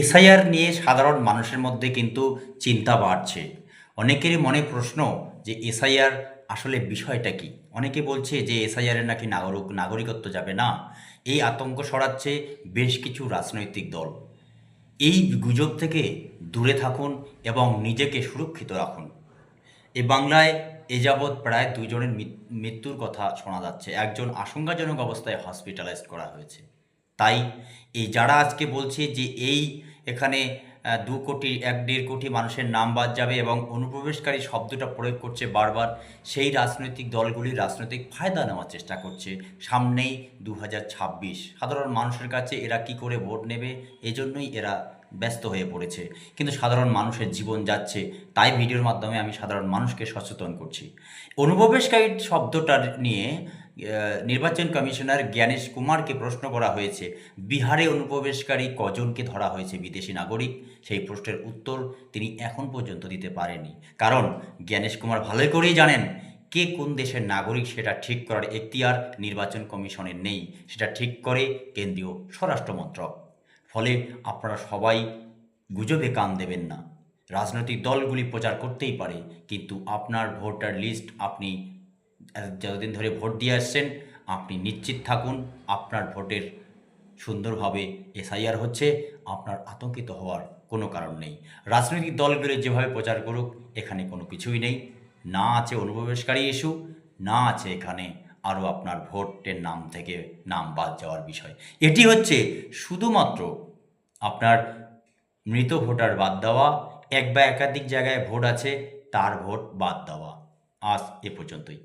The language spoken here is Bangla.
এসআইআর নিয়ে সাধারণ মানুষের মধ্যে কিন্তু চিন্তা বাড়ছে। অনেকেরই মনে প্রশ্ন যে এসআইআর আসলে বিষয়টা কি? অনেকে বলছে যে এসআইআরের নাকি নাগরিক, নাগরিকত্ব যাবে না। এই আতঙ্ক সরাচ্ছে বেশ কিছু রাজনৈতিক দল। এই গুজব থেকে দূরে থাকুন এবং নিজেকে সুরক্ষিত রাখুন। এ বাংলায় এ যাবৎ প্রায় দুজনের মৃত্যুর কথা শোনা যাচ্ছে। একজন আশঙ্কাজনক অবস্থায় হসপিটালাইজড করা হয়েছে। তাই এই যারা আজকে বলছে যে এই এখানে দু কোটি, এক দেড় কোটি মানুষের নাম বাদ যাবে এবং অনুপ্রবেশকারী শব্দটা প্রয়োগ করছে বারবার। সেই রাজনৈতিক দলগুলি রাজনৈতিক ফায়দা নেওয়ার চেষ্টা করছে। সামনেই দু হাজার ছাব্বিশ। সাধারণ মানুষের কাছে এরা কি করে ভোট নেবে? এজন্যই এরা ব্যস্ত হয়ে পড়েছে। কিন্তু সাধারণ মানুষের জীবন যাচ্ছে। তাই ভিডিওর মাধ্যমে আমি সাধারণ মানুষকে সচেতন করছি। অনুপ্রবেশকারী শব্দটা নিয়ে নির্বাচন কমিশনার জ্ঞানেশ কুমারকে প্রশ্ন করা হয়েছে, বিহারে অনুপ্রবেশকারী কজনকে ধরা হয়েছে বিদেশি নাগরিক? সেই প্রশ্নের উত্তর তিনি এখন পর্যন্ত দিতে পারেনি কারণ জ্ঞানেশ কুমার ভালোই করেই জানেন কে কোন দেশের নাগরিক সেটা ঠিক করার এখতিয়ার নির্বাচন কমিশনের নেই। সেটা ঠিক করে কেন্দ্রীয় স্বরাষ্ট্র মন্ত্রক। ফলে আপনারা সবাই গুজবে কান দেবেন না। রাজনৈতিক দলগুলি প্রচার করতেই পারে, কিন্তু আপনার ভোটার লিস্ট আপনি যতদিন ধরে ভোট দিয়ে আসছেন, আপনি নিশ্চিত থাকুন, আপনার ভোটের সুন্দরভাবে এসআইআর হচ্ছে, আপনার আতঙ্কিত হওয়ার কোনো কারণ নেই। রাজনৈতিক দলগুলি যেভাবে প্রচার করুক, এখানে কোনো কিছুই নেই। না আছে অনুপ্রবেশকারী ইস্যু, না আছে এখানে আরও আপনার ভোটের নাম থেকে নাম বাদ যাওয়ার বিষয়। এটি হচ্ছে শুধুমাত্র আপনার মৃত ভোটার বাদ দেওয়া, এক বা একাধিক জায়গায় ভোট আছে, তার ভোট বাদ দেওয়া। আজ এ পর্যন্তই।